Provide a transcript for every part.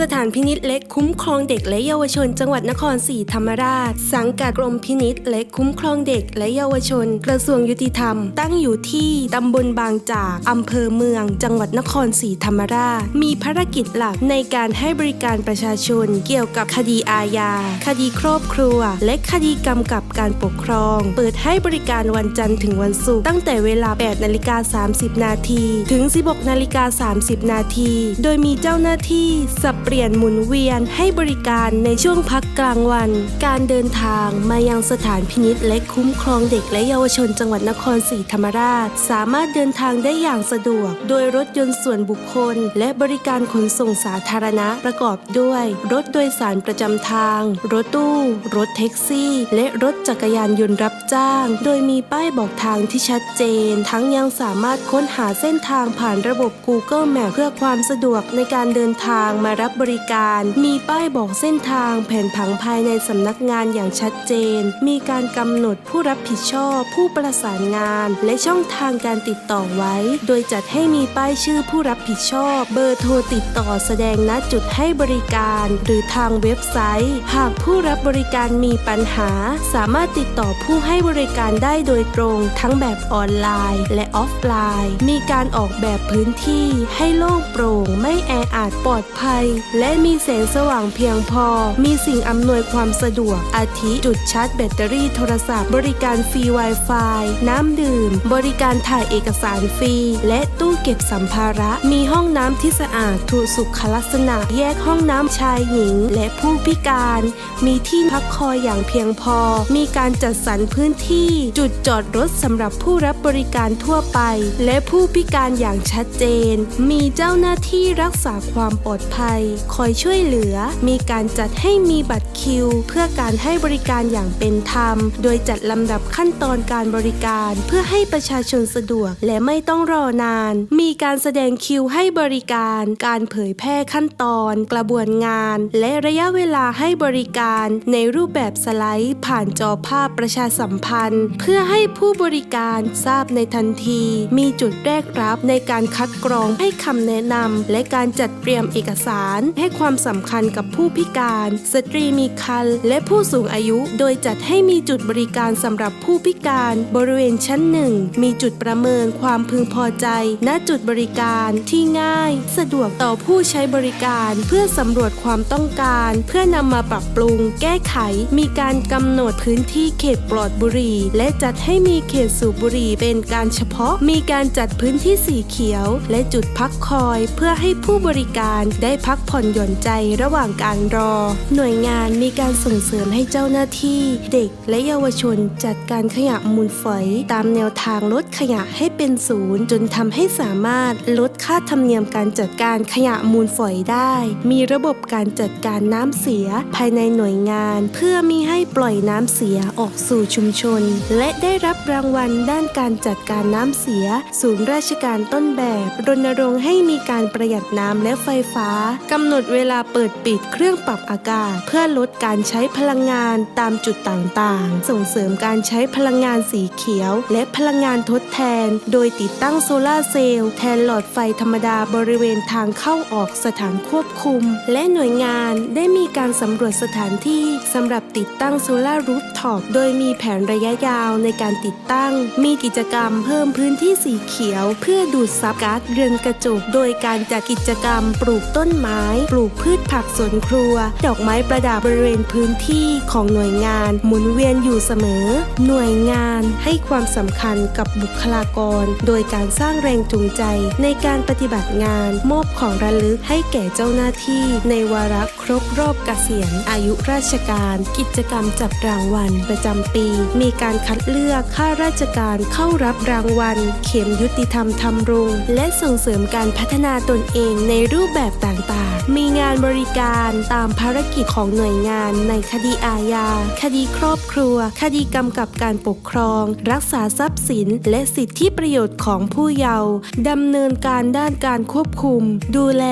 สถานพินิษเล็กคุ้มครองเด็กและเยาวชน จังหวัดนครศรีธรรมราช สังกัดกรมพินิษเล็กคุ้มครองเด็กและเยาวชน กระทรวงยุติธรรม ตั้งอยู่ที่ตำบลบางจากอำเภอเมือง จังหวัดนครศรีธรรมราช มีภารกิจหลักในการให้บริการประชาชน เกี่ยวกับคดีอาญาคดีครอบครัว และคดีกำกับการปกครอง เปิดให้บริการวันจันทร์ถึงวันศุกร์ตั้งแต่เวลา 8 นาฬิกา 30 นาที ถึง 16 นาฬิกา 30 นาที โดยมีเจ้าหน้าที่สับเปลี่ยนหมุนเวียนให้บริการในช่วงพักกลางวัน การเดินทางมายังสถานพินิษและคุ้มครองเด็กและเยาวชนจังหวัดนครศรีธรรมราช สามารถเดินทางได้อย่างสะดวก โดยรถยนต์ส่วนบุคคล และบริการขนส่งสาธารณะประกอบด้วย รถโดยสารประจำทาง รถตู้ รถแท็กซี่ และรถจักรยานยนต์รับจ้าง โดยมีป้ายบอกทางที่ชัดเจน ทั้งยังสามารถค้นหาเส้นทางผ่านระบบ Google Map เพื่อความสะดวกในการเดินทางมารับบริการ มีป้ายบอกเส้นทางแผนผังภายในสำนักงานอย่างชัดเจน มีการกำหนดผู้รับผิดชอบ ผู้ประสานงาน และช่องทางการติดต่อไว้ โดยจัดให้มีป้ายชื่อผู้รับผิดชอบ เบอร์โทรติดต่อแสดงณจุดให้บริการ หรือทางเว็บไซต์ หากผู้รับบริการมีปัญหา สามารถติดต่อผู้ให้บริการได้โดยตรงทั้งแบบออนไลน์ และออฟไลน์ มีการออกแบบพื้นที่ให้โล่งโปร่ง ไม่แออัดปลอดภัยและมีแสงสว่างเพียงพอ มีสิ่งอำนวยความสะดวก อาทิจุดชาร์จแบตเตอรี่โทรศัพท์ บริการฟรี Wi-Fi น้ำดื่ม บริการถ่ายเอกสารฟรี และตู้เก็บสัมภาระ มีห้องน้ำที่สะอาดถูกสุขลักษณะ แยกห้องน้ำชายหญิง และผู้พิการ มีที่พักคอยอย่างเพียงพอ มีการจัดสรรพื้นที่ จุดจอดรถสำหรับผู้รับบริการทั่วไป และผู้พิการอย่างชัดเจน มีเจ้าหน้าที่รักษาความปลอดภัยคอยช่วยเหลือ มีการจัดให้มีบัตรคิว เพื่อการให้บริการอย่างเป็นธรรม โดยจัดลำดับขั้นตอนการบริการ เพื่อให้ประชาชนสะดวกและไม่ต้องรอนาน มีการแสดงคิวให้บริการ การเผยแพร่ขั้นตอน กระบวนงาน และระยะเวลาให้บริการในรูปแบบสไลด์ ผ่านจอภาพประชาสัมพันธ์ เพื่อให้ผู้บริการทราบในทันที มีจุดแรกรับในการคัดกรองให้คำแนะนำและการจัดเตรียมเอกสารให้ความสำคัญกับผู้พิการ สตรีมีครรภ์และผู้สูงอายุ โดยจัดให้มีจุดบริการสำหรับผู้พิการ บริเวณชั้นหนึ่งมีจุดประเมินความพึงพอใจ ณจุดบริการที่ง่าย สะดวกต่อผู้ใช้บริการเพื่อสำรวจความต้องการ เพื่อนำมาปรับปรุง แก้ไข มีการกำหนดพื้นที่เขตปลอดบุหรี่และจัดให้มีเขตสูบบุหรี่เป็นการเฉพาะ มีการจัดพื้นที่สีเขียว และจุดพักคอย เพื่อให้ผู้บริการได้พักผ่อนผ่อนหย่อนใจระหว่างการรอ หน่วยงานมีการส่งเสริมให้เจ้าหน้าที่ เด็กและเยาวชนจัดการขยะมูลฝอย ตามแนวทางลดขยะให้เป็นศูนย์ จนทำให้สามารถลดค่าธรรมเนียมการจัดการขยะมูลฝอยได้ มีระบบการจัดการน้ำเสียภายในหน่วยงาน เพื่อมีให้ปล่อยน้ำเสียออกสู่ชุมชน และได้รับรางวัลด้านการจัดการน้ำเสีย ศูนย์ราชการต้นแบบ รณรงค์ให้มีการประหยัดน้ำและไฟฟ้ากำำหนดเวลาเปิดปิดเครื่องปรับอากาศ เพื่อลดการใช้พลังงานตามจุดต่างๆ ส่งเสริมการใช้พลังงานสีเขียว และพลังงานทดแทน โดยติดตั้งโซลาร์เซลล์แทนหลอดไฟธรรมดาบริเวณทางเข้าออกสถานควบคุม และหน่วยงานได้มีการสำรวจสถานที่สำหรับติดตั้งโซลาร์รูฟท็อปโดยมีแผนระยะยาวในการติดตั้ง มีกิจกรรมเพิ่มพื้นที่สีเขียว เพื่อดูดซับก๊าซเรือนกระจก โดยการจัดกิจกรรมปลูกต้นไม้ปลูกพืชผักสวนครัว ดอกไม้ประดับบริเวณพื้นที่ของหน่วยงาน หมุนเวียนอยู่เสมอ หน่วยงานให้ความสำคัญกับบุคลากร โดยการสร้างแรงจูงใจในการปฏิบัติงาน มอบของระลึกให้แก่เจ้าหน้าที่ในวาระครบรอบเกษียณอายุราชการ กิจกรรมจับรางวัลประจำปี มีการคัดเลือกข้าราชการเข้ารับรางวัล เข็มยุติธรรมทำรง และส่งเสริมการพัฒนาตนเองในรูปแบบต่างๆมีงานบริการตามภารกิจของหน่วยงานในคดีอาญา คดีครอบครัว คดีกำกับการปกครอง รักษาทรัพย์สิน และสิทธิประโยชน์ของผู้เยาว์ดำเนินการด้านการควบคุม ดูแล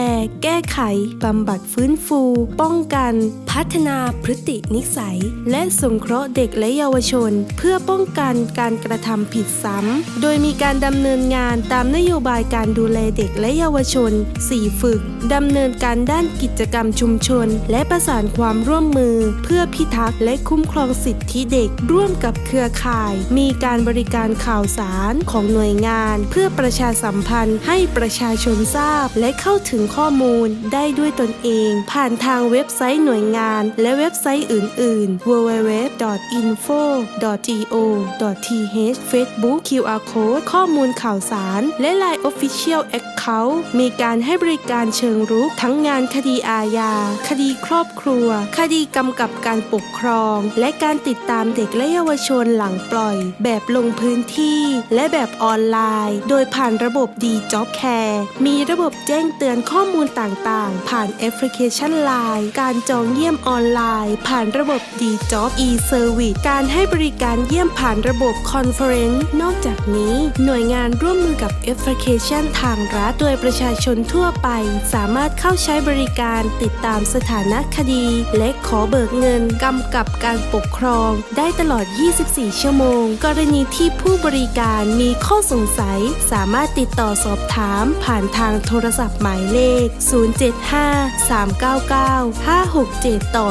แก้ไขบำบัดฟื้นฟู ป้องกัน พัฒนาพฤตินิสัย และสงเคราะห์เด็กและเยาวชน เพื่อป้องกันการกระทำผิดซ้ำโดยมีการดำเนินงานตามนโยบายการดูแลเด็กและเยาวชน 4 ฝึกดำเนินการด้านกิจกรรมชุมชน และประสานความร่วมมือ เพื่อพิทักษ์และคุ้มครองสิทธิเด็ก ร่วมกับเครือข่าย มีการบริการข่าวสารของหน่วยงาน เพื่อประชาสัมพันธ์ให้ประชาชนทราบ และเข้าถึงข้อมูลได้ด้วยตนเอง ผ่านทางเว็บไซต์หน่วยงาน และเว็บไซต์อื่น ๆ www.info.go.th Facebook QR Code ข้อมูลข่าวสาร และ Line Official Account มีการให้บริการเชิงรุกทั้งงานคดีอาญา คดีครอบครัว คดีกำกับการปกครอง และการติดตามเด็กและเยาวชนหลังปล่อย แบบลงพื้นที่ และแบบออนไลน์ โดยผ่านระบบดี Job Care มีระบบแจ้งเตือนข้อมูลต่างๆ ผ่านแอปพลิเคชัน Line การจองเยี่ยมออนไลน์ ผ่านระบบดี Job e-Service การให้บริการเยี่ยมผ่านระบบ Conference นอกจากนี้หน่วยงานร่วมมือกับแอปพลิเคชันทางรัฐโดยประชาชนทั่วไป สามารถเข้าใช้บริการติดตามสถานะคดี และขอเบิกเงินกำกับการปกครอง ได้ตลอด 24 ชั่วโมง กรณีที่ผู้บริการมีข้อสงสัย สามารถติดต่อสอบถามผ่านทางโทรศัพท์หมายเลข 075-399-567 ต่อ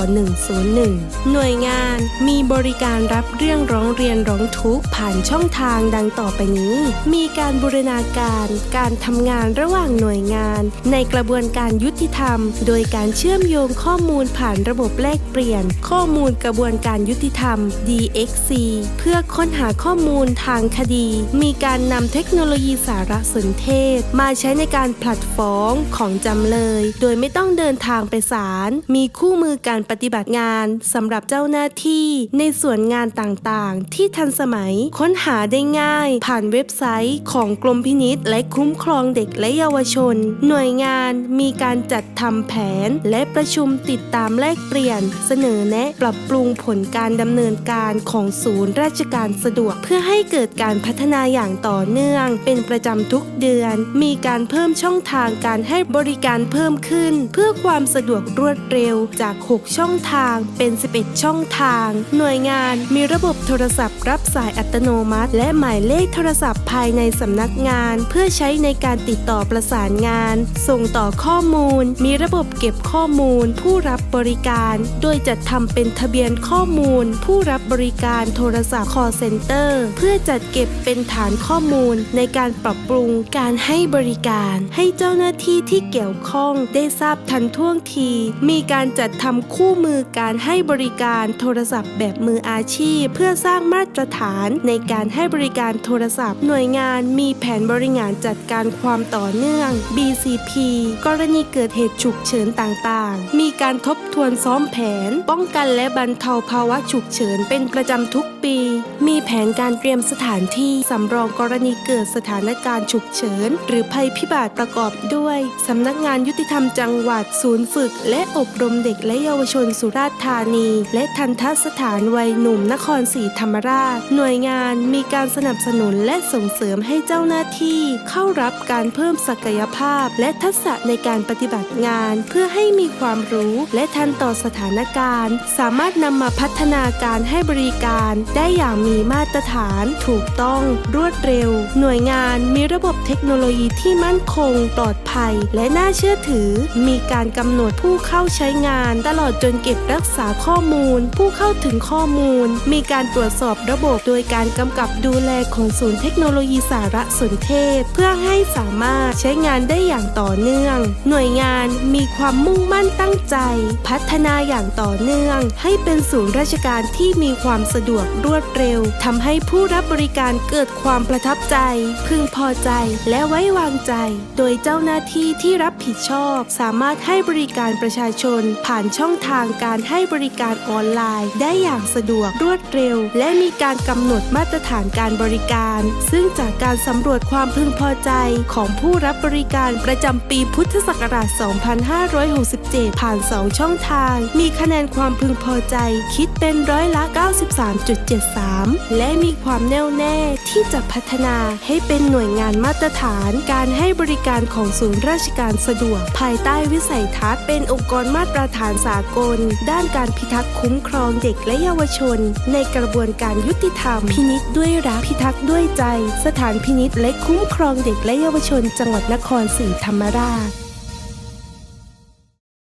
101 หน่วยงานมีบริการรับเรื่องร้องเรียนร้องทุกข์ผ่านช่องทางดังต่อไปนี้ มีการบูรณาการการทำงานระหว่างหน่วยงาน ในกระบวนการยุติธรรม โดยการเชื่อมโยงข้อมูลผ่านระบบแลกเปลี่ยน ข้อมูลกระบวนการยุติธรรม DXC เพื่อค้นหาข้อมูลทางคดี มีการนำเทคโนโลยีสารสนเทศ มาใช้ในการผลัดฟ้องของจำเลย โดยไม่ต้องเดินทางไปศาลมีคู่มือการปฏิบัติงานสำหรับเจ้าหน้าที่ ในส่วนงานต่างๆ ที่ทันสมัยค้นหาได้ง่าย ผ่านเว็บไซต์ของกรมพินิษและคุ้มครองเด็กและเยาวชน หน่วยงานมีการจัดทำแผน และประชุมติดตามแลกเปลี่ยน เสนอแนะปรับปรุงผลการดำเนินการของศูนย์ราชการสะดวก เพื่อให้เกิดการพัฒนาอย่างต่อเนื่อง เป็นประจำทุกเดือน มีการเพิ่มช่องทางการให้บริการเพิ่มขึ้น เพื่อความสะดวกรวดเร็วจาก 6 ช่องทางเป็น 11 ช่องทาง หน่วยงานมีระบบโทรศัพท์ รับสายอัตโนมัติ และหมายเลขโทรศัพท์ภายในสำนักงาน เพื่อใช้ในการติดต่อประสานงาน ส่งต่อข้อมูลมีระบบเก็บข้อมูล ผู้รับบริการ โดยจัดทำเป็นทะเบียนข้อมูล ผู้รับบริการโทรศัพท์ call center เพื่อจัดเก็บเป็นฐานข้อมูล ในการปรับปรุงการให้บริการ ให้เจ้าหน้าที่ที่เกี่ยวข้องได้ทราบทันท่วงที มีการจัดทำคู่มือการให้บริการโทรศัพท์แบบมืออาชีพ เพื่อสร้างมาตรฐานในการให้บริการโทรศัพท์ หน่วยงานมีแผนบริหารจัดการความต่อเนื่อง BCP กรณีเกิดเหตุฉุกเฉินต่างๆ มีการทบทวนซ้อมแผน ป้องกันและบรรเทาภาวะฉุกเฉินเป็นประจำทุกปี มีแผนการเตรียมสถานที่สำรองกรณีเกิดสถานการณ์ฉุกเฉิน หรือภัยพิบัติประกอบด้วยสำนักงานยุติธรรมจังหวัด ศูนย์ฝึก และอบรมเด็กและเยาวชนสุราษฎร์ธานี และทันทสถานวัยหนุ่มนครศรีธรรมราช หน่วยงานมีการสนับสนุนและส่งเสริมให้เจ้าหน้าที่ เข้ารับการเพิ่มศักยภาพและทักษะในการปฏิบัติงานเพื่อให้มีความรู้และทันต่อสถานการณ์ สามารถนำมาพัฒนาการให้บริการได้อย่างมีมาตรฐาน ถูกต้องรวดเร็ว หน่วยงานมีระบบเทคโนโลยีที่มั่นคง ปลอดภัย และน่าเชื่อถือ มีการกำหนดผู้เข้าใช้งาน ตลอดจนเก็บรักษาข้อมูล ผู้เข้าถึงข้อมูล มีการตรวจสอบระบบโดยการกำกับดูแลของศูนย์เทคโนโลยีสารสนเทศ เพื่อให้สามารถใช้งานได้อย่างต่อเนื่อง หน่วยงานมีความมุ่งมั่นตั้งใจ พัฒนาอย่างต่อเนื่อง ให้เป็นศูนย์ราชการที่มีความสะดวกรวดเร็วทำให้ผู้รับบริการเกิดความประทับใจ พึงพอใจและไว้วางใจ โดยเจ้าหน้าที่ที่รับผิดชอบ สามารถให้บริการประชาชน ผ่านช่องทางการให้บริการออนไลน์ ได้อย่างสะดวกรวดเร็ว และมีการกำหนดมาตรฐานการบริการ ซึ่งจากการสำรวจความพึงพอใจของผู้รับบริการประจำปีพุทธศักราช2567 ผ่าน 2 ช่องทาง มีคะแนนความพึงพอใจ คิดเป็นร้อยละ 93.73 และมีความแน่วแน่ที่จะพัฒนาให้เป็นหน่วยงานมาตรฐาน การให้บริการของศูนย์ราชการสะดวก ภายใต้วิสัยทัศน์เป็นองค์กรมาตรฐานสากล ด้านการพิทักษ์คุ้มครองเด็กและเยาวชน ในกระบวนการยุติธรรม พินิจด้วยรักพิทักษ์ด้วยใจ สถานพินิษและคุ้มครองเด็กและเยาวชนจังหวัดนครศรีธรรมราช